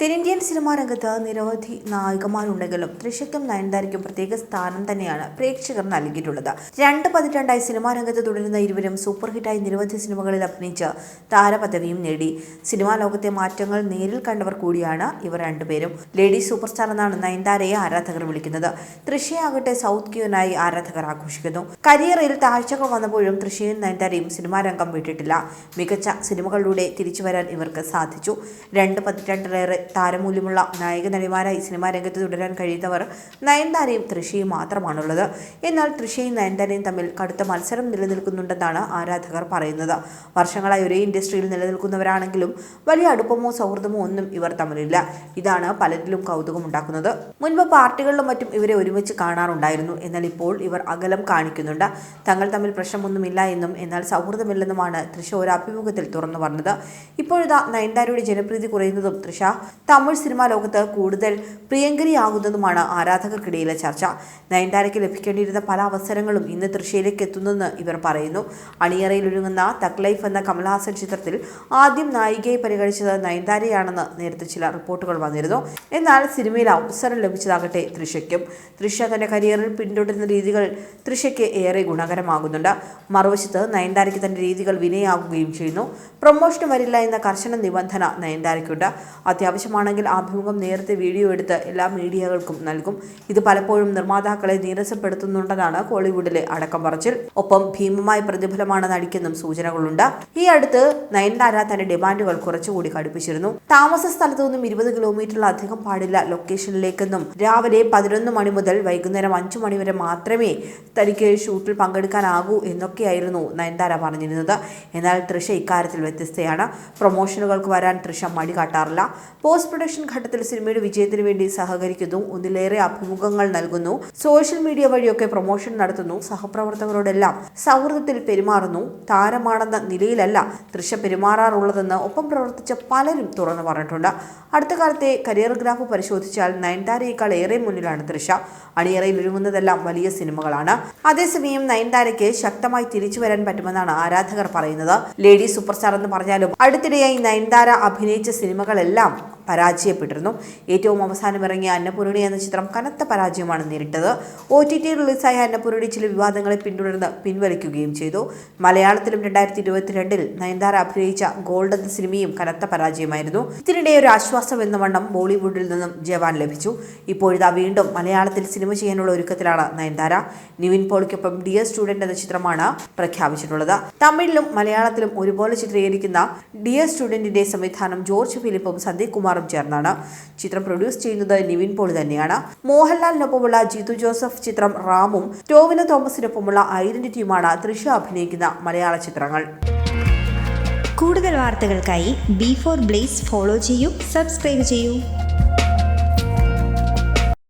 തെന്നിന്ത്യൻ സിനിമാ രംഗത്ത് നിരവധി നായികമാരുണ്ടെങ്കിലും തൃശയ്ക്കും നയൻതാരയ്ക്കും പ്രത്യേക സ്ഥാനം തന്നെയാണ് പ്രേക്ഷകർ നൽകിയിട്ടുള്ളത്. രണ്ട് പതിറ്റാണ്ടായി സിനിമാ രംഗത്ത് തുടരുന്ന ഇരുവരും സൂപ്പർ ഹിറ്റായി നിരവധി സിനിമകളിൽ അഭിനയിച്ച് താരപദവിയും നേടി. സിനിമാ ലോകത്തെ മാറ്റങ്ങൾ നേരിൽ കണ്ടവർ കൂടിയാണ് ഇവർ രണ്ടുപേരും. ലേഡി സൂപ്പർ സ്റ്റാർ എന്നാണ് നയൻതാരയെ ആരാധകർ വിളിക്കുന്നത്. തൃശയാകട്ടെ സൗത്ത് ക്യൂനായി ആരാധകർ ആഘോഷിക്കുന്നു. കരിയറിൽ താഴ്ചകൾ വന്നപ്പോഴും തൃശയും നയൻതാരയും സിനിമാ രംഗം വിട്ടിട്ടില്ല. മികച്ച സിനിമകളിലൂടെ തിരിച്ചു വരാൻ ഇവർക്ക് സാധിച്ചു. രണ്ട് പതിറ്റാണ്ടിലേറെ താരമൂല്യമുള്ള നായക നടിമാരായി സിനിമാ രംഗത്ത് തുടരാൻ കഴിയുന്നവർ നയൻതാരയും തൃശയും മാത്രമാണുള്ളത്. എന്നാൽ തൃശയും നയൻതാരയും തമ്മിൽ കടുത്ത മത്സരം നിലനിൽക്കുന്നുണ്ടെന്നാണ് ആരാധകർ പറയുന്നത്. വർഷങ്ങളായി ഒരേ ഇൻഡസ്ട്രിയിൽ നിലനിൽക്കുന്നവരാണെങ്കിലും വലിയ അടുപ്പമോ സൗഹൃദമോ ഒന്നും ഇവർ തമ്മിലില്ല. ഇതാണ് പലരിലും കൗതുകമുണ്ടാക്കുന്നത്. മുൻപ് പാർട്ടികളിലും മറ്റും ഇവരെ ഒരുമിച്ച് കാണാറുണ്ടായിരുന്നു. എന്നാൽ ഇപ്പോൾ ഇവർ അകലം കാണിക്കുന്നുണ്ട്. തങ്ങൾ തമ്മിൽ പ്രശ്നമൊന്നുമില്ല എന്നും എന്നാൽ സൗഹൃദമില്ലെന്നുമാണ് തൃശ ഒരു അഭിമുഖത്തിൽ തുറന്നു പറഞ്ഞത്. ഇപ്പോഴിതാ നയൻതാരയുടെ ജനപ്രീതി കുറയുന്നതും തൃഷ തമിഴ് സിനിമാ ലോകത്ത് കൂടുതൽ പ്രിയങ്കരിയാകുന്നതുമാണ് ആരാധകർക്കിടയിലെ ചർച്ച. നയൻതാരയ്ക്ക് ലഭിക്കേണ്ടിയിരുന്ന പല അവസരങ്ങളും ഇന്ന് തൃശയിലേക്ക് എത്തുന്നെന്ന് ഇവർ പറയുന്നു. അണിയറയിൽ ഒരുങ്ങുന്ന തക് ലൈഫ് എന്ന കമൽഹാസൻ ചിത്രത്തിൽ ആദ്യം നായികയെ പരിഗണിച്ചത് നയൻതാരയാണെന്ന് നേരത്തെ ചില റിപ്പോർട്ടുകൾ വന്നിരുന്നു. എന്നാൽ സിനിമയിൽ അവസരം ലഭിച്ചതാകട്ടെ തൃശയ്ക്കും തൃശ തന്റെ കരിയറിൽ പിന്തുടരുന്ന രീതികൾ തൃശയ്ക്ക് ഏറെ ഗുണകരമാകുന്നുണ്ട്. മറുവശത്ത് നയൻതാരയ്ക്ക് തന്റെ രീതികൾ വിനയാകുകയും ചെയ്യുന്നു. പ്രൊമോഷന് വരില്ല എന്ന കർശന നിബന്ധന നയൻതാരയ്ക്കുണ്ട്. അത്യാവശ്യമാണെങ്കിൽ അഭിമുഖം നേരത്തെ വീഡിയോ എടുത്ത് എല്ലാ മീഡിയകൾക്കും നൽകും. ഇത് പലപ്പോഴും നിർമ്മാതാക്കളെ നീരസപ്പെടുത്തുന്നുണ്ടെന്നാണ് കോളിവുഡിലെ അടക്കം പറച്ചിൽ ഒപ്പം ഭീമമായ പ്രതിഫലമാണ് നടിക്കെന്നും സൂചനകളുണ്ട്. ഈ അടുത്ത് നയൻതാര തന്റെ ഡിമാൻഡുകൾ കുറച്ചുകൂടി കടുപ്പിച്ചിരുന്നു. താമസ സ്ഥലത്തു നിന്നും ഇരുപത് കിലോമീറ്ററിലധികം പാടില്ല ലൊക്കേഷനിലേക്കെന്നും. രാവിലെ പതിനൊന്ന് മണി മുതൽ വൈകുന്നേരം അഞ്ചു മണി വരെ മാത്രമേ തനിക്ക് ഷൂട്ടിൽ പങ്കെടുക്കാനാകൂ എന്നൊക്കെയായിരുന്നു നയൻതാര പറഞ്ഞിരുന്നത്. എന്നാൽ തൃഷ ഇക്കാര്യത്തിൽ വ്യത്യസ്തയാണ്. പ്രൊമോഷനുകൾക്ക് വരാൻ തൃഷ മടി കാട്ടാറില്ല. പോസ്റ്റ് പ്രൊഡക്ഷൻ ഘട്ടത്തിൽ സിനിമയുടെ വിജയത്തിന് വേണ്ടി സഹകരിക്കുന്നു. ഒന്നിലേറെ അഭിമുഖങ്ങൾ നൽകുന്നു. സോഷ്യൽ മീഡിയ വഴിയൊക്കെ പ്രൊമോഷൻ നടത്തുന്നു. സഹപ്രവർത്തകരോടെല്ലാം സൗഹൃദത്തിൽ പെരുമാറുന്നു. താരമാണെന്ന നിലയിലല്ല തൃശ പെരുമാറാറുള്ളതെന്ന് ഒപ്പം പ്രവർത്തിച്ച പലരും തുറന്നു പറഞ്ഞിട്ടുണ്ട്. അടുത്ത കാലത്തെ കരിയർ ഗ്രാഫ് പരിശോധിച്ചാൽ നയൻതാരയേക്കാൾ ഏറെ മുന്നിലാണ് തൃശ. അണിയറയിൽ ഒരുങ്ങുന്നതെല്ലാം വലിയ സിനിമകളാണ്. അതേസമയം നയൻതാരയ്ക്ക് ശക്തമായി തിരിച്ചു വരാൻ പറ്റുമെന്നാണ് ആരാധകർ പറയുന്നത്. ലേഡി സൂപ്പർ സ്റ്റാർ എന്ന് പറഞ്ഞാലും അടുത്തിടെയായി നയൻതാര അഭിനയിച്ച സിനിമകളെല്ലാം പരാജയപ്പെട്ടിരുന്നു. ഏറ്റവും അവസാനം ഇറങ്ങിയ അന്നപൂർണി എന്ന ചിത്രം കനത്ത പരാജയമാണ് നേരിട്ടത്. ഒ ടി ടി റിലീസായ അന്നപൂർണി ചില വിവാദങ്ങളെ പിന്തുടർന്ന് പിൻവലിക്കുകയും ചെയ്തു. മലയാളത്തിലും രണ്ടായിരത്തി ഇരുപത്തിരണ്ടിൽ നയൻതാര അഭിനയിച്ച ഗോൾഡ് എന്ന സിനിമയും കനത്ത പരാജയമായിരുന്നു. ഇതിനിടെ ഒരു ആശ്വാസം എന്ന വണ്ണം ബോളിവുഡിൽ നിന്നും ജവാൻ ലഭിച്ചു. ഇപ്പോഴിതാ വീണ്ടും മലയാളത്തിൽ സിനിമ ചെയ്യാനുള്ള ഒരുക്കത്തിലാണ് നയൻതാര. നിവിൻ പോളിക്കൊപ്പം ഡിയർ സ്റ്റുഡന്റ് എന്ന ചിത്രമാണ് പ്രഖ്യാപിച്ചിട്ടുള്ളത്. തമിഴിലും മലയാളത്തിലും ഒരുപോലെ ചിത്രീകരിക്കുന്ന ഡിയർ സ്റ്റുഡന്റിന്റെ സംവിധാനം ജോർജ് ഫിലിപ്പും സന്ദീപ് കുമാറും ചേർന്നാണ്. ചിത്രം പ്രൊഡ്യൂസ് ചെയ്യുന്നത് നിവിൻ പോൾ തന്നെയാണ്. മോഹൻലാലിനൊപ്പമുള്ള ജിതു ജോസഫ് ചിത്രം റാമും ടോവിനോ തോമസിനൊപ്പമുള്ള ഐഡന്റിറ്റിയുമാണ് തൃശ അഭിനയിക്കുന്ന മലയാള ചിത്രങ്ങൾ. കൂടുതൽ വാർത്തകൾക്കായി ബി ഫോർ ബ്ലേസ് ഫോളോ ചെയ്യൂ സബ്സ്ക്രൈബ് ചെയ്യൂ.